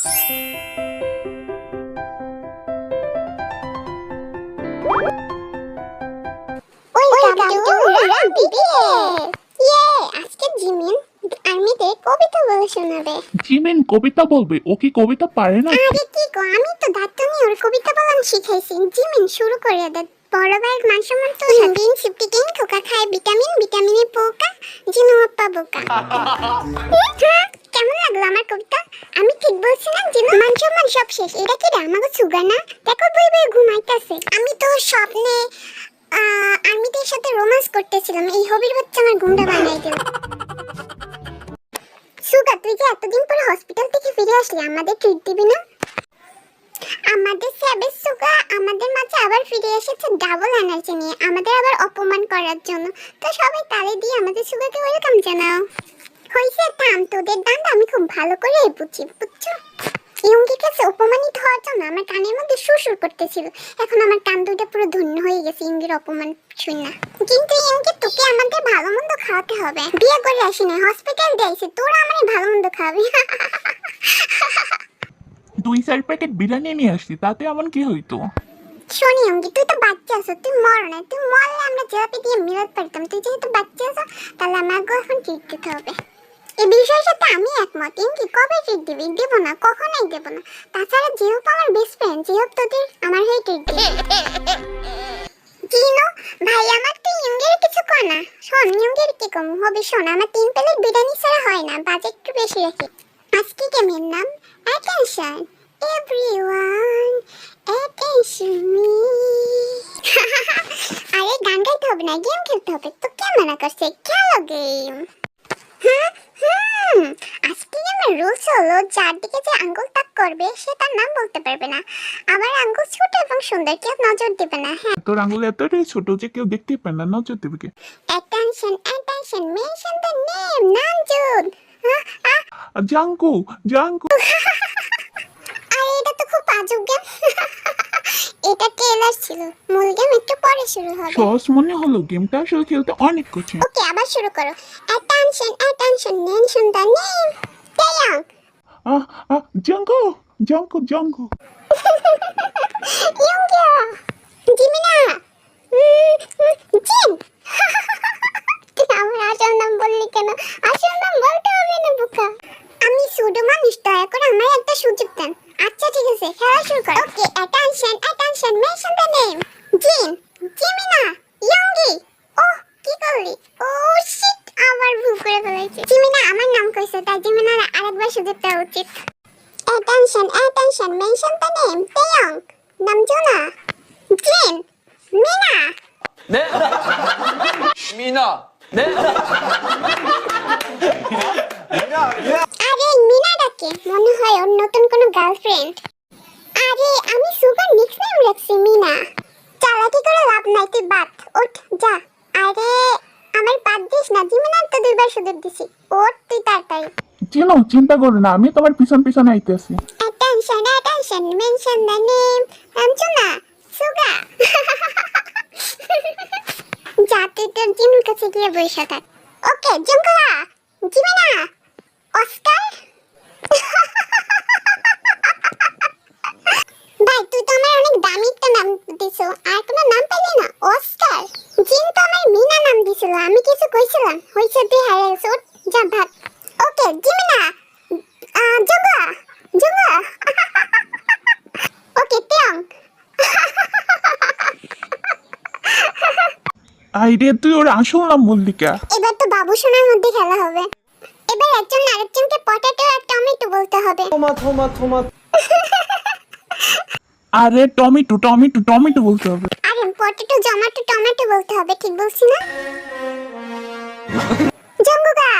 Jimin কবিতা বলে শোনাবে। Jimin বলবে? ও কি কবিতা পারে না? আরে কি গো আমি তো দাঁতনি ওর কবিতা বলান শিখাইছি। জিমিন শুরু করে দে। বড় ভাইয়ের মান সম্মান তো বিন সিপ্টিকিন খোকা খায় ভিটামিন ভিটামিনে পোকা জিনু আপ্পা বোকা। লাগল আমার কবিতা, আমি ঠিক বলছি না জিনু মান সব শেষ। এটা কি রে? আমাকে সুগার না? দেখো বই বই ঘুমাইতেছে। আমি তো স্বপ্নে আর্মিদের সাথে রোমান্স করতেছিলাম। এই হবির বাচ্চা আমার গুন্ডা বানাই দিল। সুগা তুই যে এতদিন পরে হসপিটাল থেকে ফিরে আসলি, আমাদের ট্রিট দিবি না? আমাদের স্যাবের সুগা আমাদের মাঝে আবার ফিরে এসেছে ডাবল এনার্জি নিয়ে। আমাদের আবার অপমান করার জন্য। তো সবাই তালে দিয়ে আমাদের সুগাকে ওয়েলকাম জানাও। হয়েছে থাম তোদের দান্ড আমি খুব ভালো করে বুঝি বুঝছ? ইয়ঙ্গির কাছে অপমানিত হওয়ার জন্য আমার কানের মধ্যে সুরসুর করতেছিল। এখন আমার কান দুটো পুরো ধন্য হয়ে গেছে ইয়ঙ্গির অপমান শুন না। কিন্তু ইয়ঙ্গি তোকে আমাদের ভালো মন্দ খাওয়াতে হবে। বিয়ে করে আসি না হসপিটাল দিয়েছে তোরা আমার ভালো মন্দ খাওয়াবি। দুই চার প্যাকেট বিরিয়ানি নিয়ে আসছি তাতে এমন কি হইতো? শোনি অঙ্গি তুই তো বাচ্চা আছো তুই মর না তুই মরলে আমরা জেলাপি দিয়ে মিলাতে পারতাম তুই যেহেতু বাচ্চা আছো তাহলে আমাকে এখন ট্রিট দিতে হবে। এই বিষয়ের সাথে আমি একমত। ইঙ্কি, কবে ট্রিট দিবি? দেবো না, কখনোই দেবো না। তাছাড়া যেহেতু আমার বেস্ট ফ্রেন্ড যেহেতু তোদের আমার হয়ে ট্রিট কিনো ভাই, আমার তুই ইয়ঙ্গের কিছু কর না। শোন ইয়ঙ্গের কি কম? হবে, শোন, আমার তিন প্লেট বিরিয়ানি ছাড়া হয় না বাজেট একটু বেশি রাখি। আজকে গেমের নাম? অ্যাটেনশন এভরিওয়ান অ্যাটেনশন মি আরে, গান গাইতে হবে না গেম খেলতে হবে। তো কে মানা করছে, খেলো গেম আজকে গেমের রুলস হলো যার দিকে যে আঙ্গুল তাক করবে সে তার নাম বলতে পারবে না। আবার আঙ্গুল ছোট এবং সুন্দর কেউ নজর দেবে না হ্যাঁ। তোর আঙুল এতটাই ছোট যে কেউ দেখতেই পারে না নজর দেবে কে? Mention the name, Namjoon. Ah, ah, জাঙ্কু Jungkook. আরে এটা তো খুব আজব গেম এটা ট্রেলার ছিল। মূল গেম একটু পরে শুরু হবে। সহজ মনে হলো গেমটা আসলে খেলতে অনেক কঠিন। ওকে আবার শুরু করো। Attention attention mention the name টেয়াং আহ আহ জঙ্গো জঙ্গো জাঙ্কু ফেলেছে খেলা শুরু করো okay attention attention mention the name gym জিমিনা ইয়ঙ্গি ওহ কি করলি oh, ও শিট আবার ভুল করে ফেলেছি জিমিনা আমার নাম কইছে তাই জিমিনার আরেকবার সুযোগ দেওয়া উচিত attention attention mention the name Taeyong নামজুনা জিম মিনা 네? 미나. 네? 미나. 미나. 미나. মনে হয় ওর নতুন কোনো গার্লফ্রেন্ড আমি সুগার নিক্স নেম রাখছি মিনা। চালাকি করে লাভ নাই তুই বাদ ওঠ যা। আরে আমার বাদ দিস না জিমিনার তো দুইবার সুযোগ দিছি। ওঠ তুই তাড়াতাড়ি। চিনো চিন্তা করো না আমি তোমার পিছন পিছন আইতেছি। Attention, attention, mention the name. Namjoona, Suga. যা তুই তোর জিনুর কাছে গিয়ে বসে থাক। ওকে জঙ্গলা জিমিনা অস্কার ভাই তুই তো আমার অনেক দামি একটা নাম দিছো আর তোমার নাম পাইলে না অস্কার। জিন তো আমার মিনা নাম দিছিল আমি কিছু কইছিলাম। হইছে তুই হারাইছ যা ভাত। ওকে জিমিনা! জঙ্গা! জঙ্গা! ওকে টিয়ং আইরে তুই ওর আসল নাম মল্লিকা এবার তো বাবু সোনার মধ্যে খেলা হবে। এবার একজন আরেকজনকে পটাটো আর টমেটো বলতে হবে। থমা থমা থমা। আরে টমেটো টমেটো টমেটো বলতে হবে। আরে, পটেটো জমাটো টমেটো বলতে হবে, ঠিক বলছি না? জঙ্গুগা,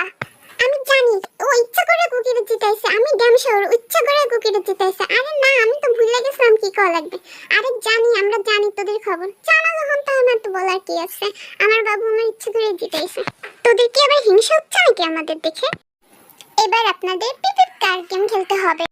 আমি জানি, ও ইচ্ছা করে কুকিরে জিতাইছে আমি ড্যাম শহর ইচ্ছা করে কুকিরে জিতাইছে আরে না, আমি তো ভুলে গেছিলাম কি করা লাগবে। আরে জানি, আমরা জানি তোদের খবর। জানা যখন তো আমার তো বলার কি আছে। আমার বাবু আমার ইচ্ছা করে জিতাইছে তোদের কি আবার হিংসা হচ্ছে নাকি আমাদের দেখে? এবার আপনাদের পিপিপ কার গেম খেলতে হবে।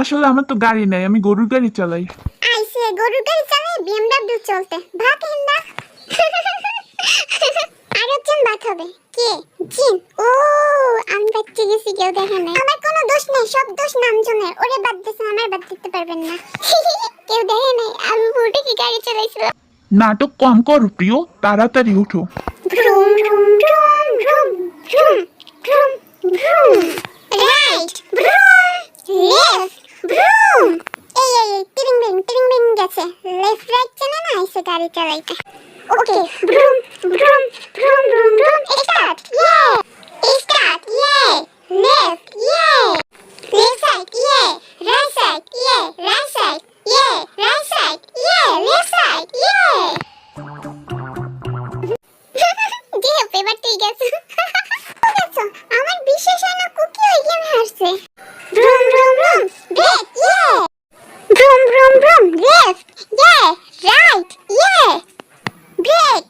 আসলে আমার তো গাড়ি নাই, আমি গরুর গাড়ি চালাই। আইসে, গরুর গাড়ি চালাই বিএমডব্লিউ চলতে। ভাগ ইন্দা হিন্দা আরেকজন বাদ হবে কে? জিন। ও আমি বাচ্চা গেছি কেউ দেখে নাই। আমার কোনো দোষ নেই সব দোষ নামজনের। ওরে বাদ দিয়েছেন আমার বাদ দিতে পারবেন না। কেউ দেখে নাই আমি উঠে কি গাড়ি চালাইছিলাম? নাটক কম করো প্রিয়। তাড়াতাড়ি উঠো। Vroom vroom vroom vroom vroom vroom vroom. Right vroom left vroom. এই এই এই টিরিং বিং টিরিং বিং গেছে। লেফট রাইট চেনে না আইসে গাড়ি চালাইতে। ওকে ভ্রুম এবার তুই গেছো গেছো আমার বিশেষ হয় না কুকি ওই গেম হারছে ভ্রুম ভ্রুম ভ্রুম ব্রেক ইয়ে ভ্রুম ভ্রুম ভ্রুম লেফট ইয়ে রাইট ইয়ে ব্রেক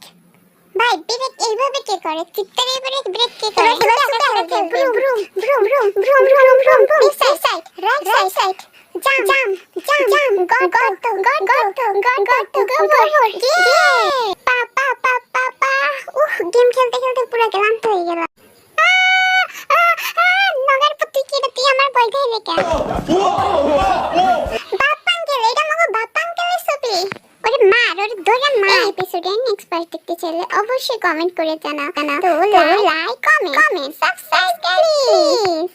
ভাই ব্রেক এইভাবে কে করে চিত্তের এবারে ব্রেক কে করে vroom vroom vroom vroom vroom vroom vroom vroom side side right side side জাম জাম জাম জাম goat goat goat goat goat goat গট ইয়ে পা উহ খেলতে পুরো ক্লান্ত হয়ে গেল। নগর পুত্র কি তুই আমার বই ধরে রেখে বাপ্পান এটা মগো বাপ্পান গেলের ছবি। ওরে মার ওরে ধরে মা এপিসোডে নেক্সট পার্ট দেখতে চাইলে অবশ্যই কমেন্ট করে জানাও। তো লাইক কমেন্ট কমেন্ট সাবস্ক্রাইব করিস